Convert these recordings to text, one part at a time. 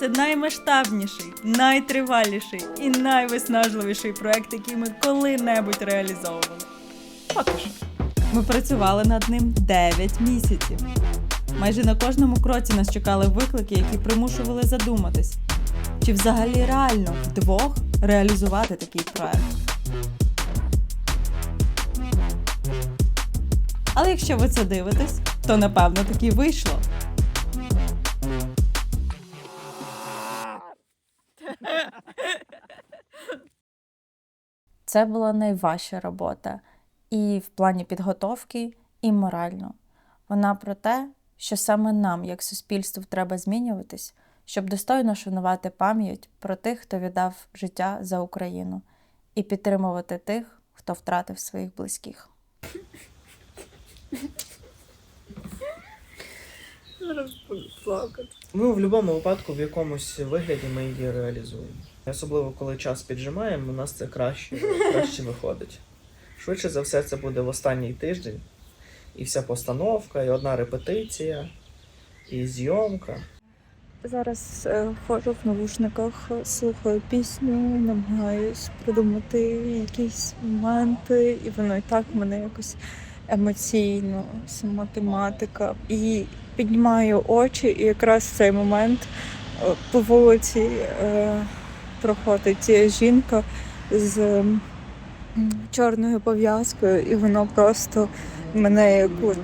Це наймасштабніший, найтриваліший і найвиснажливіший проект, який ми коли-небудь реалізовували. Поки що. Ми працювали над ним 9 місяців. Майже на кожному кроці нас чекали виклики, які примушували задуматись, чи взагалі реально вдвох реалізувати такий проект. Але якщо ви це дивитесь, то напевно таки вийшло. Це була найважча робота і в плані підготовки, і морально. Вона про те, що саме нам, як суспільству, треба змінюватись, щоб достойно шанувати пам'ять про тих, хто віддав життя за Україну, і підтримувати тих, хто втратив своїх близьких. Ну, в будь-якому випадку, в якомусь вигляді ми її реалізуємо. Особливо коли час піджимаємо, у нас це краще, краще виходить. Швидше за все, це буде в останній тиждень. І вся постановка, і одна репетиція, і зйомка. Зараз е, ходжу в навушниках, слухаю пісню, намагаюсь придумати якісь моменти, і воно і так мене якось емоційно, сама тематика. І піднімаю очі, і якраз в цей момент е, по вулиці е, проходить жінка з чорною пов'язкою, і воно просто мене як от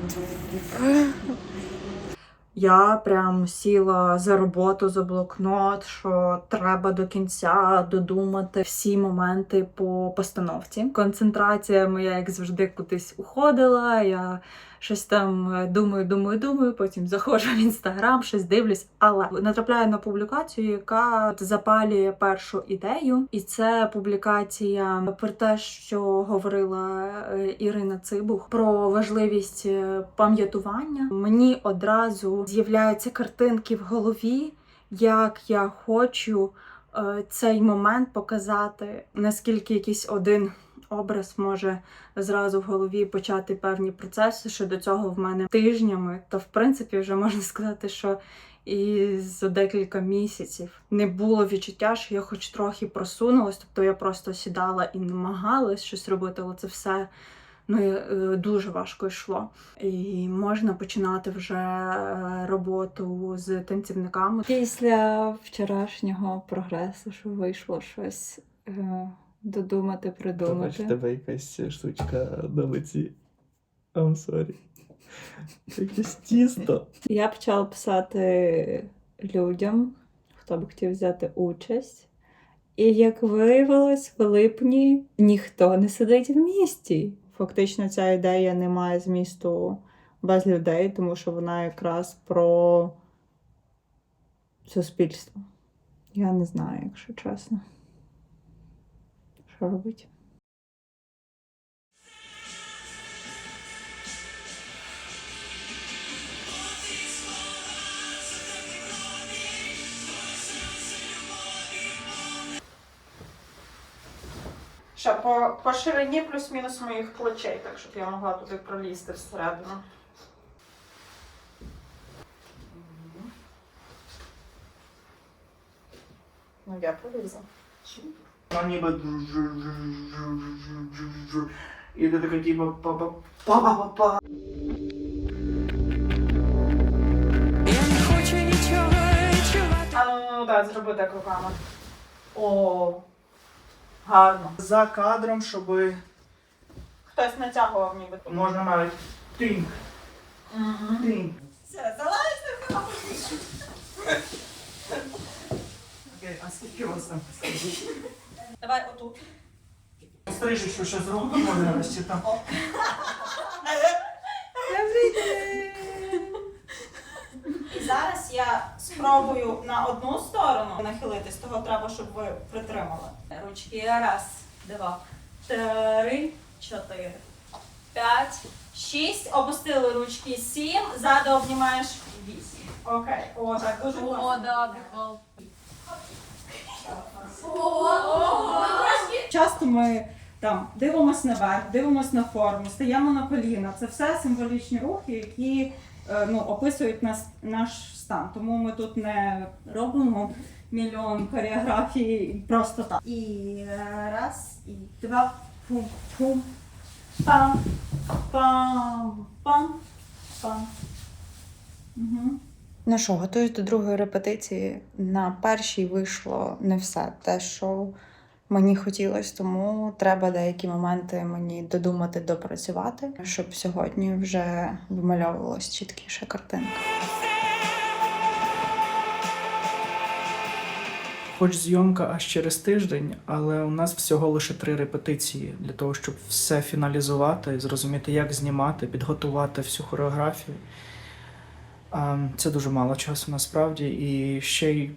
Я прям сіла за роботу за блокнот, що треба до кінця додумати всі моменти по постановці. Концентрація моя, як завжди, кудись уходила. Я щось там е, думаю, думаю, думаю. Потім заходжу в інстаграм, щось дивлюсь, але натрапляю на публікацію, яка запалює першу ідею, і це публікація про те, що говорила е, Ірина Цибух про важливість е, пам'ятування. Мені одразу з'являються картинки в голові, як я хочу е, цей момент показати, наскільки якийсь один образ може зразу в голові почати певні процеси, що до цього в мене тижнями, то в принципі вже можна сказати, що і за декілька місяців. Не було відчуття, що я хоч трохи просунулась, тобто я просто сідала і намагалась щось робити, але це все ну, е, дуже важко йшло. І можна починати вже е, роботу з танцівниками. Після вчорашнього прогресу, що вийшло щось е, додумати, придумати. тебе якась штучка на лиці. I'm sorry. Якесь тісто. Я почала писати людям, хто б хотів взяти участь. І як виявилось, в липні ніхто не сидить в місті. Фактично, ця ідея не має змісту без людей, тому що вона якраз про суспільство. Я не знаю, якщо чесно. Що робити? Ще по, по ширині плюс-мінус моїх плечей, так щоб я могла туди пролізти всередину. Ну, я пролізла. Ну, ніби. І ти така типу па-па-па-па. А ну, ну, ну, так, зроби так руками. О, гарно. За кадром, щоб Хтось натягував ніби. можна навіть тинь, Угу. тинь. Все, залазь Окей, а скільки у вас там? Давай отут. Стрижечку ще зробимо нарешті там. І спробую на одну сторону нахилитись, того треба, щоб ви притримали. Ручки. Раз, два, три, чотири, п'ять, шість. Опустили ручки. Сім. Ззаду обнімаєш вісім. Окей. О, так дуже класно. Часто ми Там дивимось наверх, дивимось на форму, стаємо на коліна. Це все символічні рухи, які е, ну, описують нас, наш стан. Тому ми тут не робимо мільйон хореографій просто так. І е, раз, і два, пум, пум, пам, пам, пам, пам. Угу. Ну що, готуюсь до другої репетиції. На першій вийшло не все те, що мені хотілося, тому треба деякі моменти мені додумати, допрацювати, щоб сьогодні вже вимальовувалась чіткіша картинка. Хоч зйомка аж через тиждень, але у нас всього лише три репетиції для того, щоб все фіналізувати, зрозуміти, як знімати, підготувати всю хореографію. Це дуже мало часу насправді. І ще й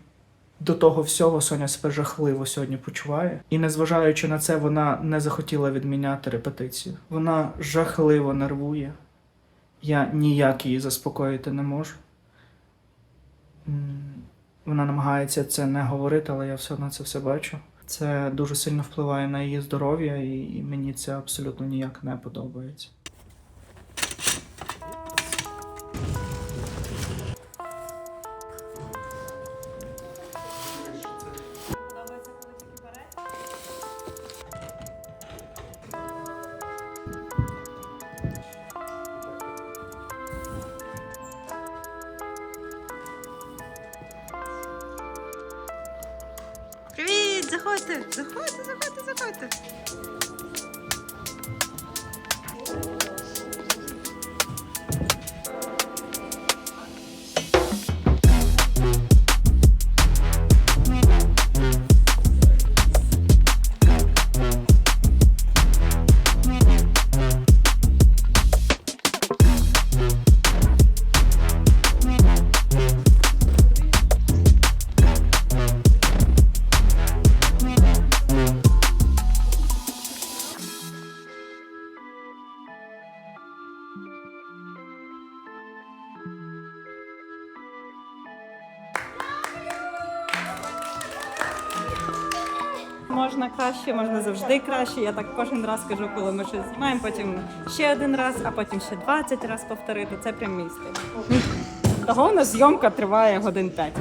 до того всього Соня себе жахливо сьогодні почуває. І незважаючи на це, вона не захотіла відміняти репетицію. Вона жахливо нервує. Я ніяк її заспокоїти не можу. Вона намагається це не говорити, але я все одно це все бачу. Це дуже сильно впливає на її здоров'я, і мені це абсолютно ніяк не подобається. Заходьте, заходьте, заходьте. Можна краще, можна завжди краще. Я так кожен раз кажу, коли ми щось знімаємо, потім ще один раз, а потім ще 20 разів повторити. Це прям мій. Того у нас зйомка триває годин 5.